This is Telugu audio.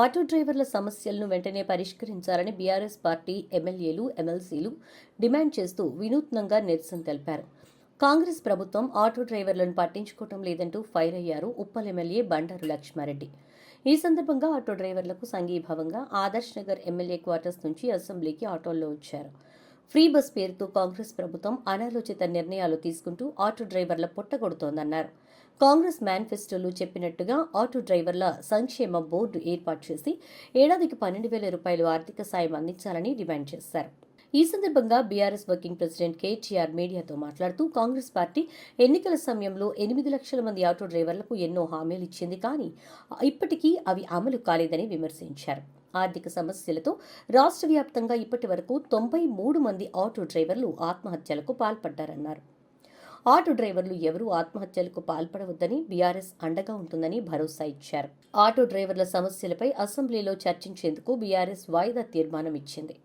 ఆటో డ్రైవర్ల సమస్యలను వెంటనే పరిష్కరించాలని బీఆర్ఎస్ పార్టీ ఎమ్మెల్యేలు ఎమ్మెల్సీలు డిమాండ్ చేస్తూ వినూత్నంగా నిరసన తెలిపారు. కాంగ్రెస్ ప్రభుత్వం ఆటో డ్రైవర్లను పట్టించుకోవటం లేదంటూ ఫైర్ అయ్యారు ఉప్పల్ ఎమ్మెల్యే బండారు లక్ష్మారెడ్డి. ఈ సందర్భంగా ఆటో డ్రైవర్లకు సంఘీభావంగా ఆదర్శ్ నగర్ ఎమ్మెల్యే క్వార్టర్స్ నుంచి అసెంబ్లీకి ఆటోల్లో వచ్చారు. ఫ్రీ బస్ పేరుతో కాంగ్రెస్ ప్రభుత్వం అనాలోచిత నిర్ణయాలు తీసుకుంటూ ఆటో డ్రైవర్ల పొట్టగొడుతోందన్నారు కాంగ్రెస్ మేనిఫెస్టోలో చెప్పినట్టుగా ఆటో డ్రైవర్ల సంక్షేమ బోర్డు ఏర్పాటు చేసి ఏడాదికి పన్నెండు వేల రూపాయలు ఆర్థిక సాయం అందించాలని డిమాండ్ చేశారు. ఈ సందర్భంగా బీఆర్ఎస్ వర్కింగ్ ప్రెసిడెంట్ కేటీఆర్ మీడియాతో మాట్లాడుతూ కాంగ్రెస్ పార్టీ ఎన్నికల సమయంలో ఎనిమిది లక్షల మంది ఆటో డ్రైవర్లకు ఎన్నో హామీలు ఇచ్చింది కానీ ఇప్పటికీ అవి అమలు కాలేదని విమర్శించారు. ఆర్థిక సమస్యలతో రాష్ట్ర వ్యాప్తంగా ఇప్పటి వరకు తొంభై మూడు మంది ఆటో డ్రైవర్లు ఆత్మహత్యలకు పాల్పడ్డారన్నారు. ఆటో డ్రైవర్లు ఎవరూ ఆత్మహత్యలకు పాల్పడవద్దని బీఆర్ఎస్ అండగా ఉంటుందని భరోసా ఇచ్చారు. ఆటో డ్రైవర్ల సమస్యలపై అసెంబ్లీలో చర్చించేందుకు బీఆర్ఎస్ వాయిదా తీర్మానం ఇచ్చింది.